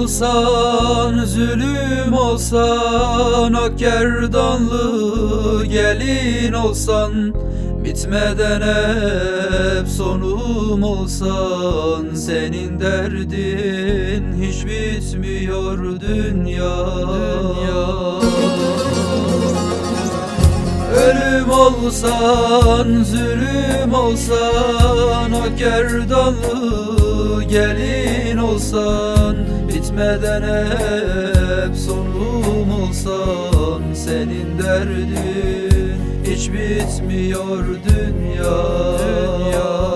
olsan, zulüm olsan Ak gerdanlı gelin olsan Bitmeden hep sonum olsan Senin derdin hiç bitmiyor dünya, dünya. Ölüm olsan, zulüm olsan O gerdanlı gelin olsan Bitmeden hep sonum olsan Senin derdin hiç bitmiyor dünya, dünya.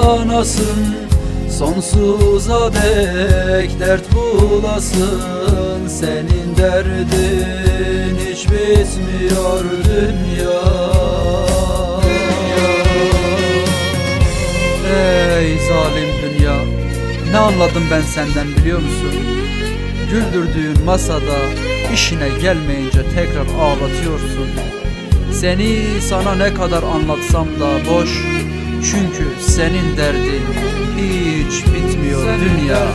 Sonsuza dek dert bulasın Senin derdin hiç bitmiyor dünya Ey zalim dünya Ne anladım ben senden biliyor musun? Güldürdüğün masada işine gelmeyince tekrar ağlatıyorsun. Seni sana ne kadar anlatsam da boş. Çünkü senin derdin hiç bitmiyor dünya.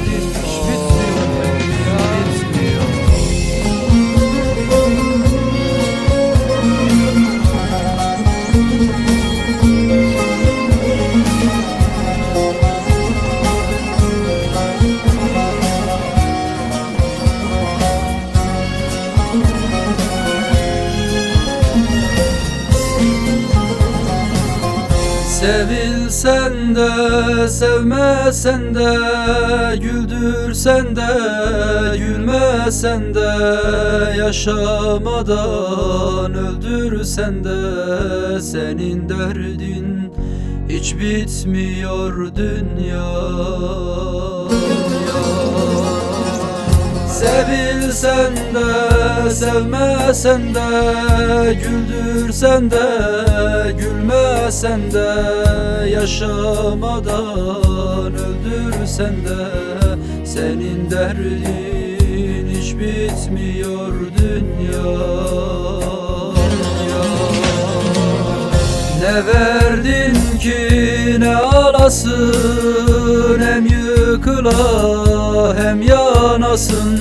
Sevilsen de sevmesen de Güldürsen de gülmesen de Yaşamadan öldürsen de Senin derdin hiç bitmiyor dünya. Sevilsen de sevmesen de Güldürsen de gülmesen de Yaşamadan öldürsen de Senin derdin hiç bitmiyor dünya. Ne verdin ki ne alasın Hem yıkıla hem yanasın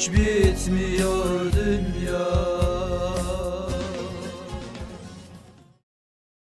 hiç bitmiyor dünya